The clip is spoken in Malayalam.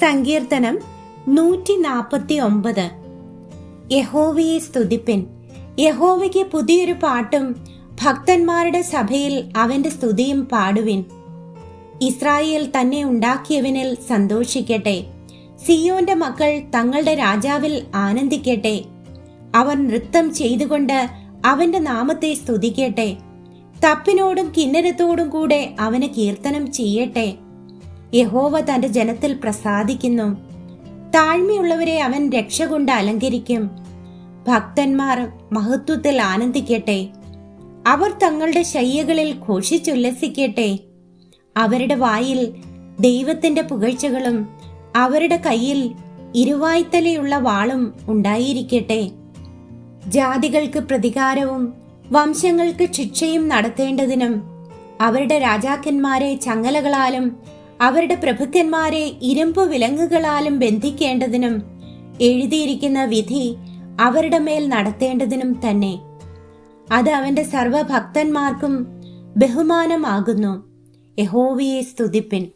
സങ്കീർത്തനം നൂറ്റി നാൽപ്പത്തി ഒമ്പത് യഹോവയെ സ്തുതിപ്പിൻ. യഹോവയ്ക്ക് പുതിയൊരു പാട്ടും ഭക്തന്മാരുടെ സഭയിൽ അവന്റെ സ്തുതിയും പാടുവിൻ. ഇസ്രായേൽ തന്നെ ഉണ്ടാക്കിയവനിൽ സന്തോഷിക്കട്ടെ. സിയോന്റെ മക്കൾ തങ്ങളുടെ രാജാവിൽ ആനന്ദിക്കട്ടെ. അവർ നൃത്തം ചെയ്തുകൊണ്ട് അവന്റെ നാമത്തെ സ്തുതിക്കട്ടെ. തപ്പിനോടും കിന്നരത്തോടും കൂടെ അവന് കീർത്തനം ചെയ്യട്ടെ. യഹോവ തന്റെ ജനത്തിൽ പ്രസാദിക്കുന്നു. താഴ്മയുള്ളവരെ അവൻ രക്ഷ കൊണ്ട് അലങ്കരിക്കും. ഭക്തന്മാർ മഹത്വത്തിൽ ആനന്ദിക്കട്ടെ. അവർ തങ്ങളുടെ ശയ്യകളിൽ ഘോഷിച്ചുല്ലസിക്കട്ടെ. അവരുടെ വായിൽ ദൈവത്തിന്റെ പുകഴ്ചകളും അവരുടെ കയ്യിൽ ഇരുവായ്ത്തലയുള്ള വാളും ഉണ്ടായിരിക്കട്ടെ. ജാതികൾക്ക് പ്രതികാരവും വംശങ്ങൾക്ക് ശിക്ഷയും നടത്തേണ്ടതിനും അവരുടെ രാജാക്കന്മാരെ ചങ്ങലകളാലും അവരുടെ പ്രഭുക്കന്മാരെ ഇരുമ്പു വിലങ്ങുകളാലും ബന്ധിക്കേണ്ടതിനും എഴുതിയിരിക്കുന്ന വിധി അവരുടെ മേൽ നടത്തേണ്ടതിനും തന്നെ. അത് അവന്റെ സർവഭക്തന്മാർക്കും ബഹുമാനമാകുന്നു. യഹോവയെ സ്തുതിപ്പിൻ.